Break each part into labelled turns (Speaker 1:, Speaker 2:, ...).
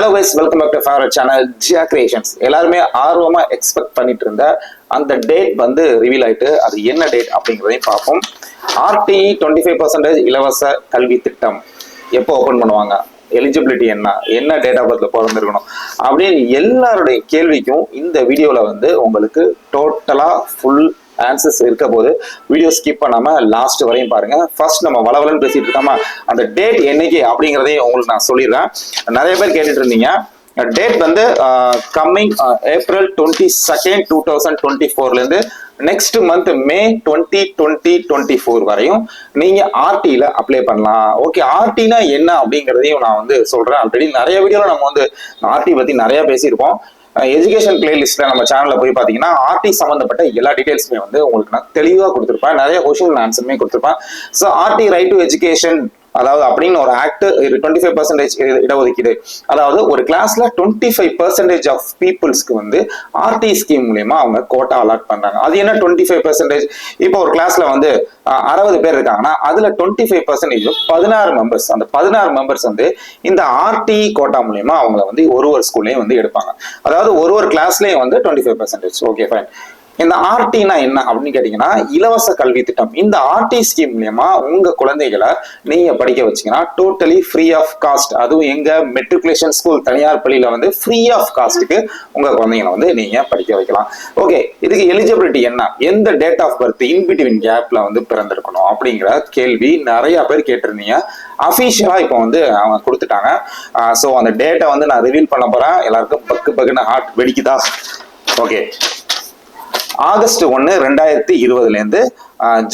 Speaker 1: Hello guys welcome back to favourite channel Jiya creations எல்லாருமே ஆர்வமாக expect பண்ணிட்டு இருந்த அந்த டேட் வந்து ரிவீல் ஆயிட்டு அது என்ன டேட் அப்படிங்கிறதையும் பார்ப்போம். ஆர்டி டுவெண்ட்டி ஃபைவ் பர்சன்டேஜ் இலவச கல்வி திட்டம் எப்போ ஓப்பன் பண்ணுவாங்க? எலிஜிபிலிட்டி என்ன? என்ன டேட் ஆஃப் பர்த்ல பிறந்திருக்கணும்? அப்படின்னு எல்லாருடைய கேள்விக்கும் இந்த வீடியோவில் வந்து உங்களுக்கு டோட்டலாக ஃபுல் ஆன்சர்ஸ் இருக்க போது வீடியோ ஸ்கிப் பண்ணாம லாஸ்ட் வரையும் பாருங்க. ஃபர்ஸ்ட் நம்ம வளவலன்னு பேசிட்டு இருக்காம அந்த டேட் என்னைக்கு அப்படிங்கிறதையும் உங்களுக்கு நான் சொல்லிடுறேன். நிறைய பேர் கேட்டுட்டு இருந்தீங்க. டேட் வந்து coming April twenty second two thousand twenty ஃபோர்லேருந்து next month May twenty twenty twenty four வரையும் நீங்க ஆர்டியில் அப்ளை பண்ணலாம். ஓகே ஆர்டினா என்ன அப்படிங்கிறதையும் நான் வந்து சொல்றேன். ஆல்ரெடி நிறைய வீடியோவில் நம்ம வந்து ஆர்டி பத்தி நிறைய பேசியிருப்போம் எஜுகேஷன் பிளேலிஸ்ட்ல நம்ம சேனல்ல போய் பாத்தீங்கன்னா ஆர்டி சம்பந்தப்பட்ட எல்லா டீடைல்ஸுமே வந்து உங்களுக்கு நான் தெளிவா கொடுத்துருப்பேன். நிறைய கொஸ்டின் ஆன்சருமே கொடுத்துருப்பேன். So RT right to education அதாவது அப்படின்னு ஒரு ஆக்ட் டுவெண்ட்டி ஃபைவ் பர்சன்டேஜ் இடஒதுக்கீடு. அதாவது ஒரு கிளாஸ்ல டுவெண்ட்டி ஃபைவ் பர்சன்டேஜ் ஆஃப் பீப்புள்ஸ்க்கு வந்து ஆர்டி ஸ்கீம் மூலியமா அவங்க கோட்டா அலாட் பண்றாங்க. அது என்ன டுவெண்ட்டி ஃபைவ் பர்சன்டேஜ் இப்போ ஒரு கிளாஸ்ல வந்து அறுபது பேர் இருக்காங்கன்னா அதுல டுவெண்ட்டி ஃபைவ் பர்சன்டேஜ் பதினாறு மெம்பர்ஸ் அந்த பதினாறு மெம்பர்ஸ் வந்து இந்த ஆர்டி கோட்டா மூலியமா அவங்கள வந்து ஒரு ஒரு ஸ்கூல்லையும் வந்து எடுப்பாங்க. அதாவது ஒரு ஒரு கிளாஸ்லயும் வந்து twenty five percentage okay fine இந்த ஆர்டினா என்ன அப்படின்னு கேட்டீங்கன்னா இலவச கல்வி திட்டம். இந்த ஆர்டி ஸ்கீம் மூலியமா உங்க குழந்தைகளை நீங்க படிக்க வச்சீங்கன்னா டோட்டலி ஃப்ரீ ஆஃப் காஸ்ட் அதுவும் எங்க மெட்ரிகுலேஷன் ஸ்கூல் தனியார் பள்ளியில வந்து ஃப்ரீ ஆஃப் காஸ்ட்டுக்கு உங்க குழந்தைங்களை வந்து நீங்க படிக்க வைக்கலாம். ஓகே இதுக்கு எலிஜிபிலிட்டி என்ன? எந்த டேட் ஆஃப் பர்த் இன்பிட்வீன் கேப்ல வந்து பிறந்திருக்கணும் அப்படிங்கிற கேள்வி நிறைய பேர் கேட்டிருந்தீங்க. அஃபீஷியலா இப்போ வந்து அவங்க கொடுத்துட்டாங்க. ஸோ அந்த டேட்டை வந்து நான் ரிவீல் பண்ண போறேன். எல்லாருக்கும் பக்கு பக்குன்னு ஹார்ட் வெடிக்குதா? ஓகே ஆகஸ்ட் ஒன்று ரெண்டாயிரத்தி இருபதுலேருந்து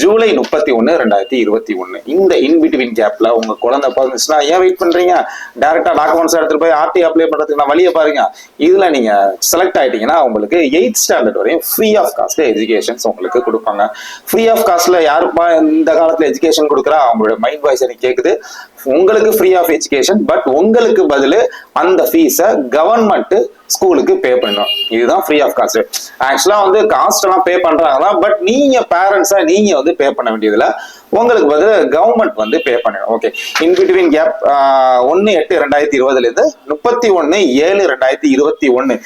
Speaker 1: ஜூலை முப்பத்தி ஒன்று ரெண்டாயிரத்தி இருபத்தி ஒன்று இந்த இன்பிட்வீன் கேப்பில் உங்கள் குழந்தை பிறந்துச்சுன்னா ஏன் வெயிட் பண்ணுறீங்க டேரெக்டாக டாக்குமெண்ட்ஸ் எடுத்துட்டு போய் ஆர்டி அப்ளை பண்ணுறதுக்கு நான் வழியை பாருங்க. இதில் நீங்கள் செலக்ட் ஆகிட்டீங்கன்னா உங்களுக்கு எயிட் ஸ்டாண்டர்ட் வரையும் ஃப்ரீ ஆஃப் காஸ்ட் எஜுகேஷன்ஸ் உங்களுக்கு கொடுப்பாங்க. ஃப்ரீ ஆஃப் காஸ்ட்டில் யாருப்பா இந்த காலத்தில் எஜுகேஷன் கொடுக்குறா? அவங்களோட மைண்ட் வாய்ஸ் எனக்கு கேட்குது உங்களுக்கு ஃப்ரீ ஆஃப் எஜுகேஷன் பட் உங்களுக்கு பதில் அந்த ஃபீஸை கவர்மெண்ட்டு ஸ்கூலுக்கு பே பண்ணணும். இதுதான் ஃப்ரீ ஆஃப் காஸ்ட் ஆக்சுவலா வந்து காஸ்ட் எல்லாம் பே பண்றாங்க தான் பட் நீங்க பேரண்ட்ஸா நீங்க வந்து பே பண்ண வேண்டியதுல உங்களுக்கு வந்து கவர்மெண்ட் வந்து பே பண்ணணும். ஓகே இன் பிட்வீன் கேப் ஒன்னு எட்டு ரெண்டாயிரத்தி இருபதுல இருந்து முப்பத்தி ஒன்னு ஏழு ரெண்டாயிரத்தி இருபத்தி ஒன்னு.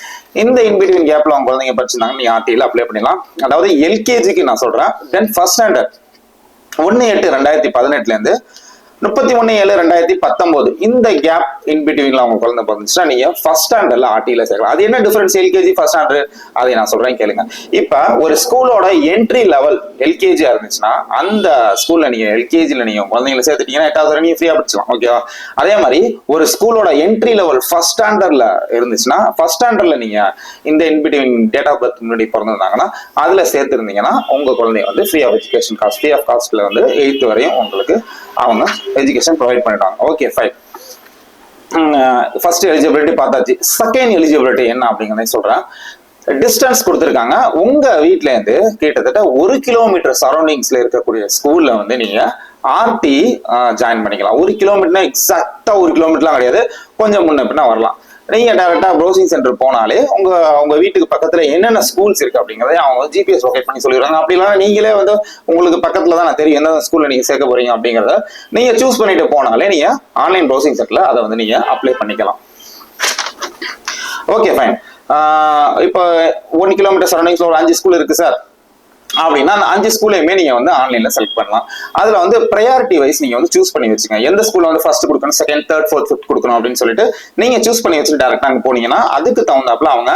Speaker 1: இந்த இன்பிட்வீன் கேப்ல அவங்க குழந்தைங்க படிச்சிருந்தாங்க நீ ஆர்டியில் அப்ளை பண்ணிடலாம். அதாவது எல்கேஜிக்கு நான் சொல்றேன். தென் ஃபர்ஸ்ட் ஸ்டாண்டர்ட் ஒன்னு எட்டு ரெண்டாயிரத்தி பதினெட்டுல இருந்து முப்பத்தி ஒன்று ஏழு ரெண்டாயிரத்தி பத்தொம்போது. இந்த கேப் இன் பிட்வீன்ல அவங்க குழந்தை பிறந்துச்சுன்னா நீங்க ஃபர்ஸ்ட் ஸ்டாண்டர்ட்ல ஆர்டியில சேர்க்கலாம். அது என்ன டிஃபரன்ஸ் எல்கேஜி ஃபர்ஸ்ட் ஸ்டாண்டர்ட் அதை நான் சொல்றேன் கேளுங்க. இப்போ ஒரு ஸ்கூலோட என்ட்ரி லெவல் எல்கேஜியா இருந்துச்சுன்னா அந்த ஸ்கூல்ல நீங்க எல்கேஜில நீங்க குழந்தைங்களை சேர்த்துட்டீங்கன்னா எட்டாவது வரை நீங்க ஃப்ரீயா படிச்சலாம் ஓகேவா அதே மாதிரி ஒரு ஸ்கூலோட என்ட்ரி லெவல் ஃபர்ஸ்ட் ஸ்டாண்டர்ட்ல இருந்துச்சுன்னா ஃபர்ஸ்ட் ஸ்டாண்டர்ட்ல நீங்க இந்த இன்பிட்வீன் டேட் ஆஃப் பர்த் முன்னாடி பிறந்திருந்தாங்கன்னா அதுல சேர்த்துருந்தீங்கன்னா உங்க குழந்தைய வந்து free of education cost free of காஸ்ட்ல வந்து எயித்து வரையும் உங்களுக்கு அவங்க எஜுகேஷன் ப்ரொவைட் பண்ணிட்டாங்க. ஓகே ஃபைன் ஃபர்ஸ்ட் எலிஜிபிலிட்டி பார்த்தாச்சு. செகண்ட் எலிஜிபிலிட்டி என்ன அப்படிங்கிறத சொல்றேன். டிஸ்டன்ஸ் கொடுத்துருக்காங்க. உங்க வீட்ல இருந்து கிட்டத்தட்ட ஒரு கிலோமீட்டர் சரௌண்டிங்ஸ்ல இருக்கக்கூடிய ஸ்கூல்ல வந்து நீங்க ஆர்டி ஜாயின் பண்ணிக்கலாம். ஒரு கிலோமீட்டர்னா எக்ஸாக்டா ஒரு கிலோமீட்டர்லாம் கிடையாது. கொஞ்சம் முன்ன பின்னா வரலாம். நீங்க டேரக்டா ப்ரௌசிங் சென்டர் போனாலே உங்க உங்க வீட்டுக்கு பக்கத்துல என்னென்ன ஸ்கூல்ஸ் இருக்கு அப்படிங்கறத அவங்க ஜிபிஎஸ் லொகேட் பண்ணி சொல்லிடுறாங்க. அப்படி இல்லைனா நீங்களே வந்து உங்களுக்கு பக்கத்துல தான் தெரியும். எந்த ஸ்கூல்ல நீங்க சேர்க்க போறீங்க அப்படிங்கறத நீங்க சூஸ் பண்ணிட்டு போனாலே நீங்க ஆன்லைன் ப்ரௌசிங் சென்டர்ல அதை வந்து நீங்க அப்ளை பண்ணிக்கலாம். ஓகே ஃபைன் இப்போ ஒன் கிலோமீட்டர் சரௌண்டிங்ஸ்ல ஒரு அஞ்சு ஸ்கூல் இருக்கு சார் அப்படின்னா அந்த அஞ்சு ஸ்கூலையுமே நீங்க வந்து ஆன்லைன்ல செலக்ட் பண்ணலாம். அதுல வந்து ப்ரையாரிட்டி வைஸ் நீங்க வந்து சூஸ் பண்ணி வச்சுங்க. எந்த ஸ்கூல்ல வந்து ஃபர்ஸ்ட் கொடுக்கணும் செகண்ட் தேர்ட் ஃபோர்த் ஃபிஃப்த் கொடுக்கணும் அப்படின்னு சொல்லிட்டு நீங்க சூஸ் பண்ணி வச்சுட்டு டேரக்டா அங்க போனீங்கன்னா அதுக்கு தகுந்தாப்புல அவங்க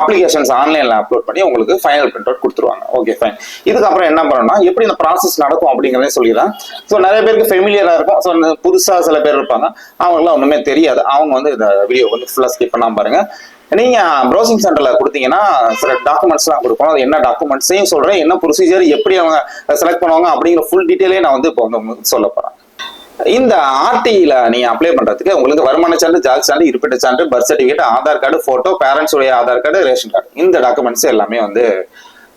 Speaker 1: அப்ளிகேஷன்ஸ் ஆன்லைன்ல அப்லோட் பண்ணி உங்களுக்கு ஃபைனல் பிரிண்ட் அவுட் கொடுத்துருவாங்க. ஓகே ஃபைன் இதுக்கப்புறம் என்ன பண்ணணும்னா எப்படி இந்த ப்ராசஸ் நடக்கும் அப்படிங்கிறதே சொல்லிடுறேன். ஸோ நிறைய பேருக்கு ஃபெமிலியரா இருக்கும். ஸோ புதுசா சில பேர் இருப்பாங்க. அவங்களாம் ஒண்ணுமே தெரியாது. அவங்க வந்து இந்த வீடியோ வந்து ஃபுல்லா ஸ்கிப் பண்ணாம பாருங்க. நீங்க ப்ரௌசிங் சென்டர்ல கொடுத்தீங்கன்னா சில டாக்குமெண்ட்ஸ்லாம் கொடுக்கணும். அது என்ன டாக்குமெண்ட்ஸையும் சொல்றேன் என்ன ப்ரொசீஜர் எப்படி அவங்க செலக்ட் பண்ணுவாங்க அப்படிங்கிற ஃபுல் டீட்டெயிலே நான் வந்து இப்போ வந்து சொல்ல போறேன். இந்த ஆர்டியில நீங்க அப்ளை பண்றதுக்கு உங்களுக்கு வருமான சான்று ஜாதி சான்று இருப்பிட்ட சான்று birth certificate Aadhaar card photo parents உடைய ஆதார் கார்டு ரேஷன் கார்டு இந்த டாக்குமெண்ட்ஸ் எல்லாமே வந்து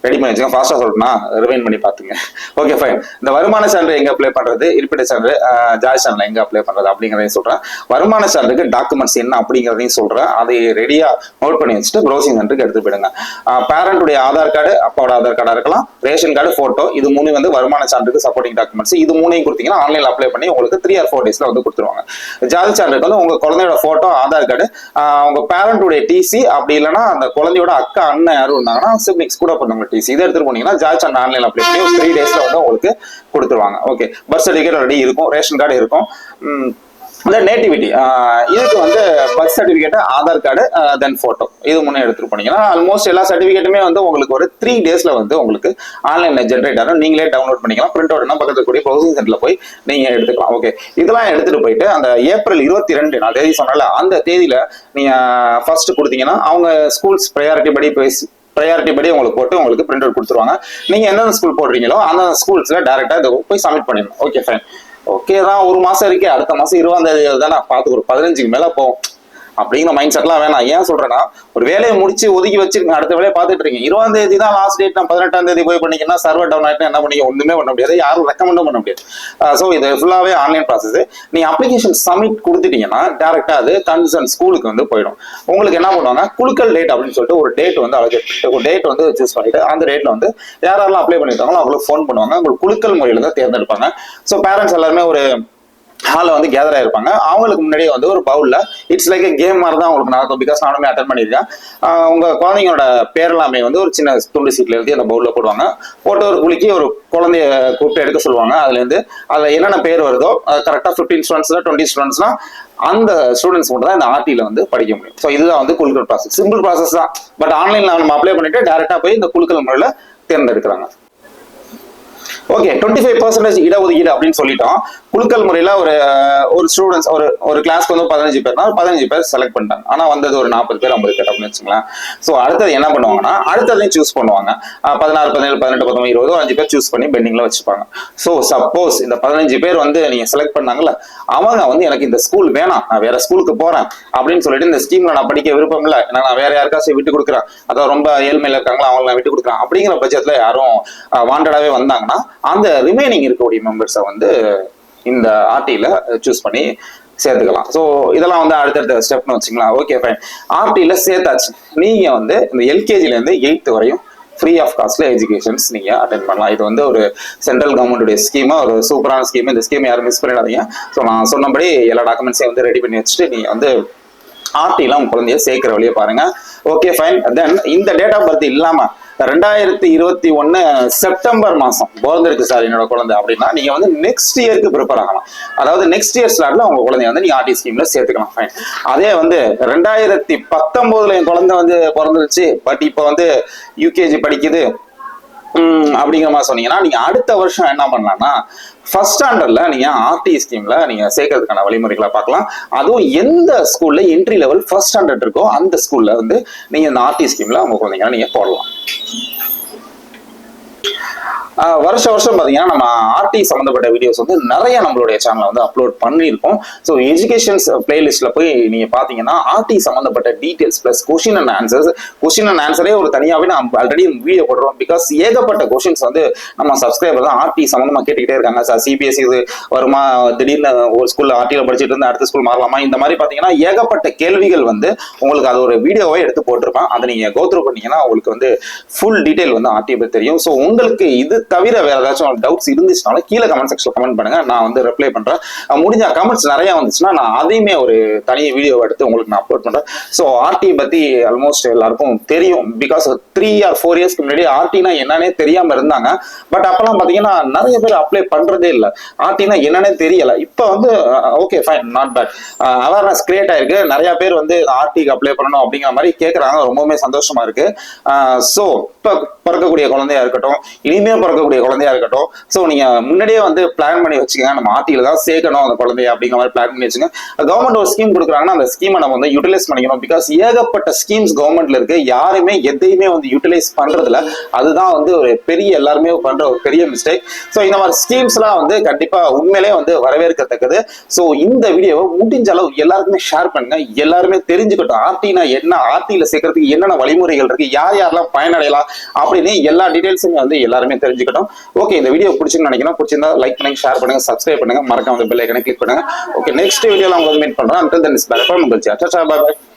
Speaker 1: ரெடி பண்ணி வச்சுங்க ஃபாஸ்ட்டாக சொல்லணும்னா ரிவைன் பண்ணி பார்த்துங்க. ஓகே ஃபைன் இந்த வருமான சான்று எங்கே அப்ளை பண்ணுறது இருப்பிட சான்று ஜாய் சான்றில் எங்கே அப்ளை பண்ணுறது அப்படிங்கிறதையும் சொல்கிறேன் வருமான சான்றுக்கு டாக்குமெண்ட்ஸ் என்ன அப்படிங்கிறதையும் சொல்கிறேன் அதை ரெடியாக நோட் பண்ணி வச்சுட்டு ப்ரௌசிங் சென்டருக்கு எடுத்து போயிடுங்க. பேரண்ட்டுடைய ஆதார் கார்டு அப்பாவோட ஆதார் கார்டாக இருக்கலாம். ரேஷன் கார்டு ஃபோட்டோ இது மூணு வந்து வருமான சான்றுக்கு சப்போர்ட்டிங் டாக்குமெண்ட்ஸ் இது மூணையும் கொடுத்தீங்கன்னா ஆன்லைனில் அப்ளை பண்ணி உங்களுக்கு த்ரீ ஆர் ஃபோர் டேஸில் வந்து கொடுத்துருவாங்க. ஜாதி சான்றுக்கு வந்து உங்கள் குழந்தையோட ஃபோட்டோ ஆதார் கார்டு உங்கள் பேரண்ட்டுடைய டிசி அப்படி இல்லைன்னா அந்த குழந்தையோட அக்கா அண்ணன் யாரும் இருந்தாங்கன்னா சிப்ளிங்ஸ் கூட பண்ணவங்க டிசி இதை எடுத்துட்டு போனீங்கன்னா ஜாதி சான்று ஆன்லைன் அப்ளை பண்ணி ஒரு த்ரீ டேஸில் வந்து உங்களுக்கு கொடுத்துருவாங்க. ஓகே பர்த் சர்டிஃபிகேட் ரெடி இருக்கும். ரேஷன் கார்டு இருக்கும். இந்த நேட்டிவிட்டி இதுக்கு வந்து birth certificate Aadhaar card then photo இது முன்னே எடுத்துட்டு போனீங்கன்னா ஆல்மோஸ்ட் எல்லா சர்டிஃபிகேட்டுமே வந்து உங்களுக்கு ஒரு த்ரீ டேஸ்ல வந்து உங்களுக்கு ஆன்லைன்ல ஜென்ரேட் ஆகும். நீங்களே டவுன்லோட் பண்ணிக்கலாம். பிரிண்ட் அவுட்னா பக்கத்துல கூடிய ப்ரௌசிங் சென்டர்ல போய் நீங்க எடுத்துக்கலாம். ஓகே இதெல்லாம் எடுத்துட்டு போயிட்டு அந்த ஏப்ரல் இருபத்தி ரெண்டு நான் தேதி சொன்னல அந்த தேதியில நீங்க ஃபர்ஸ்ட் கொடுத்தீங்கன்னா அவங்க ஸ்கூல்ஸ் ப்ரையாரிட்டி படி பேசி ப்ரையாரிட்டி படி உங்களுக்கு போட்டு உங்களுக்கு பிரிண்ட் அவுட் கொடுத்துருவாங்க. நீங்க எந்தெந்த ஸ்கூல் போடுறீங்களோ அந்த ஸ்கூல்ஸ்ல டேரக்டா இதை போய் சப்மிட் பண்ணிடணும். ஓகே ஃபைன் ஓகே தான் ஒரு மாசம் இருக்கே அடுத்த மாசம் இருபதாம் தேதி தான்? நான் பார்த்து ஒரு பதினஞ்சுக்கு மேல போகும் அப்படிங்கிற மைண்ட் செட்லாம் வேணாம். ஏன் சொல்றேன்னா ஒரு வேலையை முடிச்சு ஒதுக்கி வச்சிருக்கேன் அடுத்த வேலையை பார்த்துட்டு இருக்கீங்க. இருபதாம் தேதி தான் லாஸ்ட் டேட் நான் பதினெட்டாம் தேதி போய் பண்ணீங்கன்னா சர்வர் டவுன் ஆகிட்டு என்ன பண்ணி ஒன்றுமே பண்ண முடியாது. யாரும் ரெக்கமெண்டும் பண்ண முடியாது. ஸோ இது ஃபுல்லாவே ஆன்லைன் ப்ராசஸ் நீ அப்ளிகேஷன் சப்மிட் கொடுத்துட்டீங்கன்னா டேரெக்டாக அது கன்சர்ன் ஸ்கூலுக்கு வந்து போயிடும். உங்களுக்கு என்ன பண்ணுவாங்க குழுக்கள் டேட் அப்படின்னு சொல்லிட்டு ஒரு டேட் வந்து அலோகேட் பண்ணிட்டு ஒரு டேட் வந்து சூஸ் பண்ணிட்டு அந்த டேட்டில் வந்து யாரெல்லாம் அப்ளை பண்ணியிருக்காங்களோ அவங்களுக்கு ஃபோன் பண்ணுவாங்க. உங்களுக்கு குழுக்கள் முறையில் தான் தேர்ந்தெடுப்பாங்க. ஸோ பேரண்ட்ஸ் எல்லாருமே ஒரு ஹாலில் வந்து கேதர் ஆயிருப்பாங்க. அவங்களுக்கு முன்னாடியே வந்து ஒரு பவுலில் இட்ஸ் லைக் கேம் மாதிரி தான் அவங்களுக்கு நடக்கும். பிகாஸ் நானுமே அட்டன் பண்ணியிருக்கேன். உங்கள் குழந்தைங்களோட பேரெல்லாமே வந்து ஒரு சின்ன துண்டு சீட்டில் எழுதி அந்த பவுலில் போடுவாங்க. போட்டு ஒரு குலுக்கி ஒரு குழந்தைய கூப்பிட்டு எடுக்க சொல்லுவாங்க. அதுலேருந்து அதில் என்னென்ன பேர் வருதோ கரெக்டாக ஃபிஃப்டீன் ஸ்டூடெண்ட்ஸ்ல டுவெண்ட்டி ஸ்டூடெண்ட்ஸ்லாம் அந்த ஸ்டூடெண்ட்ஸ் மட்டும் தான் இந்த ஆர்டியில் வந்து படிக்க முடியும். ஸோ இதுதான் வந்து குழுக்கள் ப்ராசஸ் சிம்பிள் ப்ராசஸ் தான். பட் ஆன்லைனில் நம்ம அப்ளை பண்ணிட்டு டேரெக்டாக போய் இந்த குழுக்கள் முறையில் தேர்ந்தெடுக்கிறாங்க. ஓகே டுவெண்ட்டி ஃபைவ் பர்சன்டேஜ் இடஒதுக்கீடு அப்படின்னு சொல்லிட்டோம். குழுக்கள் முறையில் ஒரு ஒரு ஸ்டூடெண்ட்ஸ் ஒரு ஒரு கிளாஸ்க்கு வந்து பதினஞ்சு பேர்னா ஒரு பதினஞ்சு பேர் செலக்ட் பண்ணிட்டாங்க. ஆனால் வந்தது ஒரு நாற்பது பேர் ஐம்பது பேர் அப்படின்னு வச்சுங்களேன் ஸோ அடுத்தது என்ன பண்ணுவாங்கன்னா அடுத்ததையும் சூஸ் பண்ணுவாங்க. பதினாறு பதினேழு பதினெட்டு பத்தொன்பது இருபது அஞ்சு பேர் சூஸ் பண்ணி பெண்டிங்ல வச்சுப்பாங்க. ஸோ சப்போஸ் இந்த பதினஞ்சு பேர் வந்து நீங்க செலக்ட் பண்ணாங்கல்ல அவங்க வந்து எனக்கு இந்த ஸ்கூல் வேணாம் நான் வேற ஸ்கூலுக்கு போறேன் அப்படின்னு சொல்லிட்டு இந்த ஸ்கீம்ல நான் படிக்க விருப்பம் இல்லை ஏன்னா நான் வேற யாருக்காச்சும் விட்டு கொடுக்குறேன். அதாவது ரொம்ப ஏழ்மையில இருக்காங்களா அவங்களை நான் விட்டு கொடுக்குறேன். அப்படிங்கிற பட்சத்துல யாரும் வாண்டடாவே வந்தாங்கன்னா அந்த ரிமைனிங் இருக்கக்கூடிய மெம்பர்ஸை வந்து இந்த ஆர்டியில சூஸ் பண்ணி சேர்த்துக்கலாம். ஸோ இதெல்லாம் வந்து அடுத்தடுத்த ஸ்டெப்னு வச்சுக்கலாம் ஓகே ஃபைன் ஆர்டியில் சேர்த்தாச்சு. நீங்க வந்து இந்த எல்கேஜிலேருந்து எயித்து வரையும் ஃப்ரீ ஆஃப் காஸ்ட்ல எஜுகேஷன்ஸ் நீங்க அட்டென்ட் பண்ணலாம். இது வந்து ஒரு சென்ட்ரல் கவர்மெண்ட்டுடைய ஸ்கீமா ஒரு சூப்பரான ஸ்கீம் இந்த ஸ்கீம் யாரும் மிஸ் பண்ணிடாதீங்க. ஸோ நான் சொன்னபடி எல்லா டாக்குமெண்ட்ஸையும் வந்து ரெடி பண்ணி வச்சுட்டு நீங்க வந்து ஆர்டிலாம் உங்க குழந்தைய சேர்க்கிற வழியை பாருங்க. ஓகே ஃபைன் தென் இந்த டேட் ஆஃப் பர்த் இல்லாமல் ரெண்டாயிரத்தி இருபத்தி ஒன்னு செப்டம்பர் மாசம் பிறந்திருக்கு சார் என்னோட குழந்தை அப்படின்னா நீங்க வந்து நெக்ஸ்ட் இயருக்கு ப்ரிப்பேர் ஆகலாம். அதாவது நெக்ஸ்ட் இயர் ஸ்லாட்ல உங்க குழந்தைய வந்து நீங்க ஆர்டி ஸ்கீம்ல சேர்த்துக்கலாம். ஃபைன் அதே வந்து ரெண்டாயிரத்தி பத்தொன்பதுல என் குழந்தை வந்து பிறந்துருச்சு. பட் இப்போ வந்து யூகேஜி படிக்குது. அப்படிங்கிற மாதிரி சொன்னீங்கன்னா நீங்க அடுத்த வருஷம் என்ன பண்ணலாம்னா ஃபர்ஸ்ட் ஸ்டாண்டர்ட்ல நீங்க ஆர்டி ஸ்கீம்ல நீங்க சேர்க்கறதுக்கான வழிமுறைகளை பார்க்கலாம். அதுவும் எந்த ஸ்கூல்ல என்ட்ரி லெவல் ஃபர்ஸ்ட் ஸ்டாண்டர்ட் இருக்கோ அந்த ஸ்கூல்ல வந்து நீங்க இந்த ஆர்டி ஸ்கீம்ல உங்க குழந்தைங்களை நீங்க போடலாம். வருஷ வருஷம் பார்த்தீங்கன்னா நம்ம ஆர்டி சம்மந்தப்பட்ட வீடியோஸ் வந்து நிறைய நம்மளுடைய சேனல்ல வந்து அப்லோட் பண்ணியிருக்கோம். ஸோ எஜுகேஷன்ஸ் பிளேலிஸ்ட்ல போய் நீங்க பார்த்தீங்கன்னா ஆர்டி சம்மந்தப்பட்ட details plus question and answers question and ஆன்சரே ஒரு தனியாகவே நம்ம ஆல்ரெடி வீடியோ போடுறோம். பிகாஸ் ஏகப்பட்ட கொஷின்ஸ் வந்து நம்ம சப்ஸ்கிரைபர் தான் ஆர்டி சம்மந்தமாக கேட்டுக்கிட்டே இருக்காங்க. சார் சிபிஎஸ்சி இது வருமா? திடீர்னு ஒரு ஸ்கூல்ல ஆர்டியில் படிச்சுட்டு இருந்து அடுத்த ஸ்கூல் மாறலாமா? இந்த மாதிரி பார்த்தீங்கன்னா ஏகப்பட்ட கேள்விகள் வந்து உங்களுக்கு அது ஒரு வீடியோவை எடுத்து போட்டிருப்பேன். அதை நீங்க கோத்ரூ பண்ணீங்கன்னா உங்களுக்கு வந்து ஃபுல் டீடைல் வந்து ஆர்டி பற்றி தெரியும். ஸோ உங்களுக்கு இது தவிர வேற ஏதாச்சும் டவுட்ஸ் இருந்துச்சுனாலும் கீழே கமெண்ட் செக்ஷன்ல கமெண்ட் பண்ணுங்க. நான் வந்து ரிப்ளை பண்றேன். முடிஞ்ச கமெண்ட்ஸ் நிறைய வந்துச்சுன்னா நான் அதையுமே ஒரு தனி வீடியோ எடுத்து உங்களுக்கு நான் அப்லோட் பண்றேன். ஸோ ஆர்டி பத்தி ஆல்மோஸ்ட் எல்லாருக்கும் தெரியும். பிகாஸ் த்ரீ ஆர் ஃபோர் இயர்ஸ்க்கு முன்னாடி ஆர்டினா என்னன்னே தெரியாம இருந்தாங்க. பட் அப்பெல்லாம் பாத்தீங்கன்னா நிறைய பேர் அப்ளை பண்றதே இல்லை. ஆர்டினா என்னன்னே தெரியல. இப்போ வந்து okay fine not bad awareness create ஆயிருக்கு. நிறைய பேர் வந்து ஆர்டிக்கு அப்ளை பண்ணணும் அப்படிங்கிற மாதிரி கேட்குறாங்க ரொம்பவுமே சந்தோஷமா இருக்கு. ஸோ இப்போ பிறக்கக்கூடிய குழந்தையா இருக்கட்டும் இனிமே பிறக்கக்கூடிய குழந்தையா இருக்கட்டும். ஸோ நீங்க முன்னாடியே வந்து பிளான் பண்ணி வச்சுக்கோங்க. நம்ம ஆத்தியில தான் சேர்க்கணும் அந்த குழந்தைய அப்படிங்கிற மாதிரி பிளான் பண்ணி வச்சுங்க கவர்மெண்ட் ஒரு ஸ்கீம் கொடுக்குறாங்கன்னா அந்த ஸ்கீமை நம்ம வந்து யூட்டிலைஸ் பண்ணிக்கணும். பிகாஸ் ஏகப்பட்ட ஸ்கீம்ஸ் கவர்மெண்ட்ல இருக்கு. யாருமே எதையுமே வந்து யூட்டிலைஸ் பண்றதுல அதுதான் வந்து ஒரு பெரிய எல்லாருமே பண்ற ஒரு பெரிய மிஸ்டேக் ஸோ இந்த மாதிரி ஸ்கீம்ஸ்லாம் வந்து கண்டிப்பா உண்மையிலே வந்து வரவேற்கத்தக்கது. ஸோ இந்த வீடியோவை முடிஞ்ச அளவு எல்லாருக்குமே ஷேர் பண்ணுங்க. எல்லாருமே தெரிஞ்சுக்கட்டும். ஆர்டினா என்ன? ஆர்டியில சேர்க்கறதுக்கு என்னென்ன வழிமுறைகள் இருக்கு? யார் யாரெல்லாம் பயனடையலாம்? அப்படின்னு எல்லா டீடைல்ஸுமே வந்து எல்லாருமே தெரிஞ்சுக்கட்டும். ஓகே இந்த வீடியோ பிடிச்சுன்னு நினைக்கிறோம் பிடிச்சிருந்தா லைக் பண்ணுங்க ஷேர் பண்ணுங்க சப்ஸ்கிரைப் பண்ணுங்க. மறக்காம பெல் ஐக்கனை கிளிக் பண்ணுங்க. ஓகே நெக்ஸ்ட் வீடியோல உங்களுக்கு மீட் பண்றேன். Until then is bye bye